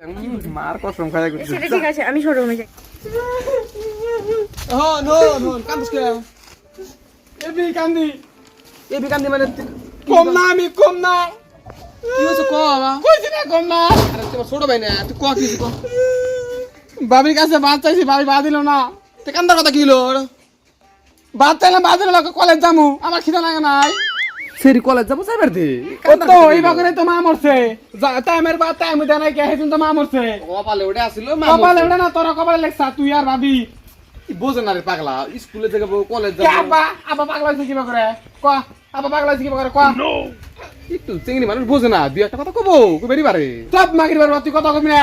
মার কসম খাই সেটা ঠিক আছে আমি শোরুমে যাই। হ্যাঁ নো নো কান্দিস কে? এবি কান্দি। এবি কান্দি মানে কম না আমি কম না। কি ক বাবা? কইছি না কম না। আরে তুই ছোট ভাই না তুই ক কি ক। বাবির কাছে ভাত চাইছি বাবি ভাত দিল না। তুই কান্দার কথা কি হলো ভাত চাইলাম ভাত দিল কলেজ যামু। আমার খিদা লাগে নাই। সেরি কলেজ যাব যাইবার দে ও তো এই বাগরে তো মা মরছে। টাইমের বাদ টাইম দেয় নাই কে হেদিন তো মা মরছে। কপালে ওটা আসিল কপালে ওটা না তোর কপালে লেখছা তুই আর ভাবি। বোঝে না রে পাগলা স্কুলে থেকে কলেজ কে আব্বা আব্বা পাগলা হয়েছে কিবা করে? ক আব্বা পাগলা হয়েছে কিবা করে? ক। একটু চিংড়ি মানুষ বোঝে না দুই একটা কথা কবো কবেরি পারে সব মাগির বার তুই কথা কবি না।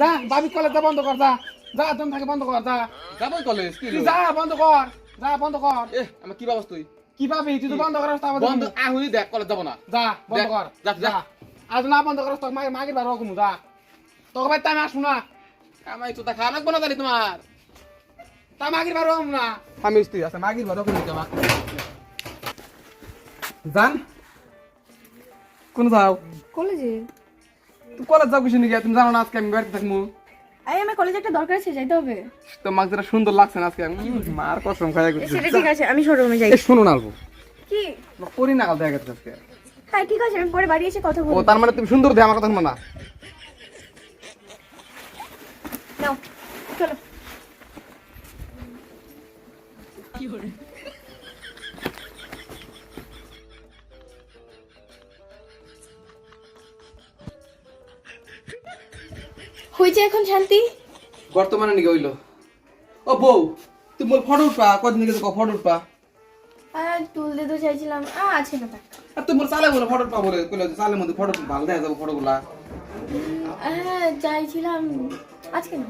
যা ভাবি কলেজ যা বন্ধ কর যা। যা তুমি থাকে বন্ধ কর যা। যাবই কলেজ যা বন্ধ কর যা বন্ধ কর। এ আমার কি ব্যবস্থা তুই? কি ভাবি তুই তো বন্ধ করাস তা বন্ধ আহুনি দেখ কলেজ যাব না। যা বন্ধ দেখ, কর। যা, যা। আজ না বন্ধ করাস তোকে বার রকম যা। তোকে ভাই তাই আসব না। আমায় তো খাওয়া লাগবো না জানি তোমার। তা মাগির বার রকম না। আমি স্ত্রী আছে মাগির বার রকম নিতে জান? কোন যাও? কলেজে? তুই কলেজ যাও কিছু নাকি তুমি জানো না আজকে আমি বাড়িতে থাকব আই আমার কলেজে একটা দরকার আছে যাইতে হবে। তোমাকে যেটা সুন্দর লাগছে না আজকে? মার কসম খাই সেটা ঠিক আছে আমি শোরুমে যাই। শোনো না কি? করি না কাল দেখা গেছে আজকে। হ্যাঁ ঠিক আছে আমি পরে বাড়ি এসে কথা ও বলব। তার মানে তুমি সুন্দর দে আমার কথা শোনো না? নাও চলো। হয়েছে এখন শান্তি? বর্তমানে নিকে হইল? ও বউ তুমি বল ফটো উঠবা? কদিন থেকে ফটো উঠবা? চাইছিলাম। আ আছে না আর তুমি বল চালে বলে ফটো উঠবা বলে কইলে চালের মধ্যে ফটো ভালো দেখা যাবে ফটো হ্যাঁ চাইছিলাম আজকে না।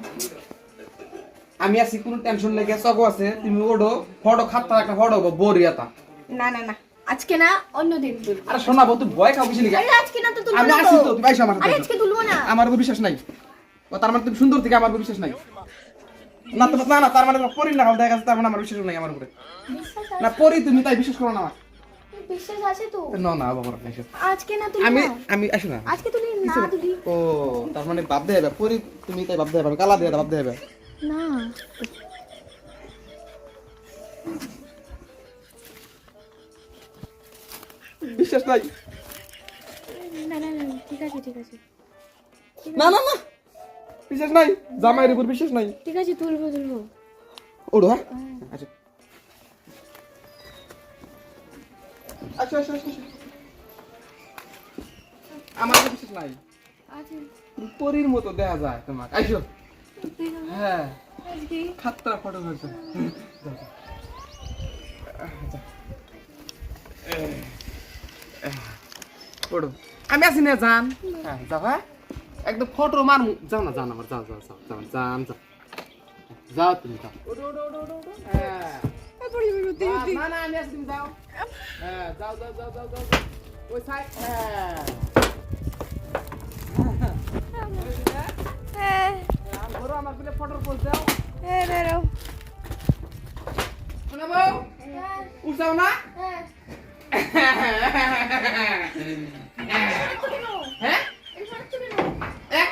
আমি আছি কোনো টেনশন নেই চকো আছে। তুমি ওডো ফটো খাতা একটা ফটো বরিয়াতা না না না আজকে না অন্য দিন আরে শোনা বউ তুই ভয় নাকি? আজকে না তো তুলবো আমি আসি তো। তুমি আইসো আমার আজকে তুলবো না। আমার উপর বিশ্বাস নাই। ও তার মানে তুমি সুন্দর থেকে আমার বিশ্বাস নাই। না তো না না তার মানে পরি না দেখা যাচ্ছে তার মানে আমার বিশ্বাস নাই আমার উপরে। না পরি তুমি তাই বিশ্বাস করো না আমার। বিশ্বাস আছে তো? না না বাবা আজকে না তুলবো আমি আমি আসো না। আজকে তুলি না তুলি ও তার মানে বাপ দেবে পরি তুমি তাই বাপ দেবে কালা দিয়ে বাপ দেবে না। বিশ্বাস নাই। না না ঠিক আছে ঠিক আছে। না না না। বিশ্বাস নাই জামাইয়ের উপর বিশ্বাস নাই। ঠিক আছে তুলবো তুলবো। ওড়ো হ্যাঁ? আচ্ছা। আচ্ছা আচ্ছা আচ্ছা আচ্ছা। আমার বিশ্বাস নাই। পরির মতো দেখা যায় তোমার আইসো। হ্যাঁ। খাতরা ফটো ধরছো ওড়ো আমি আছি না জান। হ্যাঁ যাও হ্যাঁ। একদম ফটো মার যাও না যাও না আমার যাও যাও যাও যাও জান যাও। যাও তুমি যাও। না না উঠাও না। হ্যাঁ। এক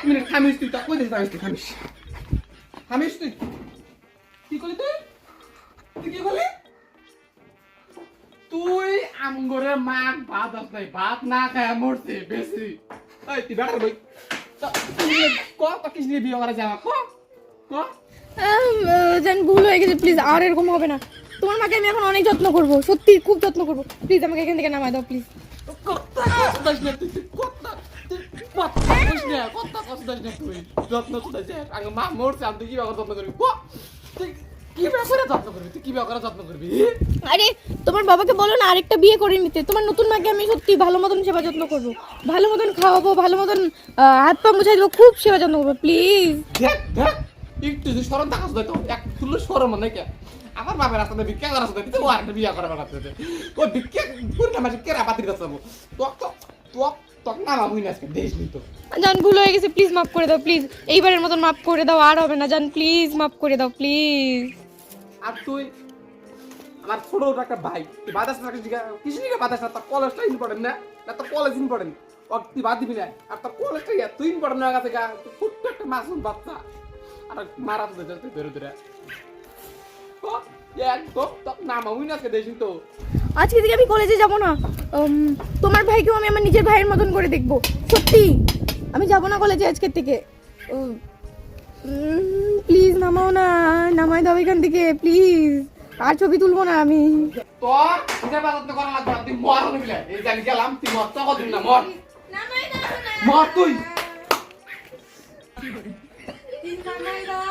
মিনিট থামিস তুই তা কই দিস থামিস তুই থামিস থামিস তুই। কি করলি তুই? তুই কি করলি? তুই আমগরে মাক ভাত আস নাই ভাত না খায় মরছে বেশি। এই তুই বেড়া বই। ক তো কিস নিয়ে বিয়ে করা যাওয়া ক ক। জান ভুল হয়ে গেছে প্লিজ আর এরকম হবে না। তোমার মাকে আমি এখন অনেক যত্ন করব সত্যি খুব যত্ন করব। প্লিজ আমাকে এখান থেকে নামায় দাও প্লিজ কথা কসদাস না কথা কইস না তুই? যত্ন কইতাছ আগে মা মরছে আমি কি ব্যাপারে যত্ন করবি ক ব্যাপারে যত্ন করবি? তুই কি ব্যাপারে যত্ন করবি? আরে তোমার বাবাকে বলো না আরেকটা বিয়ে করে নিতে। তোমার নতুন মাকে আমি সত্যি ভালো মতন সেবা যত্ন করব। ভালো মতন খাওয়াবো ভালো মতন হাত পা মুছাই দেবো খুব সেবা যত্ন করব প্লিজ একটু যদি সরম থাকাস তো এক ফুল সরম মানে কে? আমার বাবার রাস্তাতে ভিক্ষা করার সাথে তুই ও আরেকটা বিয়া করার রাস্তাতে। ও ভিক্ষা পুরো না মাসে কেরা পাতির কাছে যাব তো তো জান ভুল হয়ে গেছে প্লিজ মাফ করে দাও প্লিজ এইবারের মতন মাফ করে দাও আর হবে না। জান প্লিজ মাফ করে দাও প্লিজ আর তুই আমার ছোট একটা ভাই তুই বাতাস না কিছু বাতাস না তোর কলেজটা ইম্পর্টেন্ট না? না তোর কলেজ ইম্পর্টেন্ট তুই বাদ দিবি না। আর তোর ইয়া তুই বড় না গেছে গা। ছোট্ট একটা মাসুম বাচ্চা। আর মারা তো ধরে ধরে। ও, একদম তোর নাম আমি না আজকে দেখিস তো। আজকে থেকে আমি কলেজে যাব না। তোমার ভাইকেও আমি আমার নিজের ভাইয়ের মতন করে দেখব। সত্যি। আমি যাব না কলেজে আজকের থেকে। প্লিজ নামাও না। নামাই দাও এখান থেকে প্লিজ আর ছবি তুলবো না আমি। মর হলে বিলে। এই জানি গেলাম তুই তো কদিন না মর। মর তুই। নামাই দাও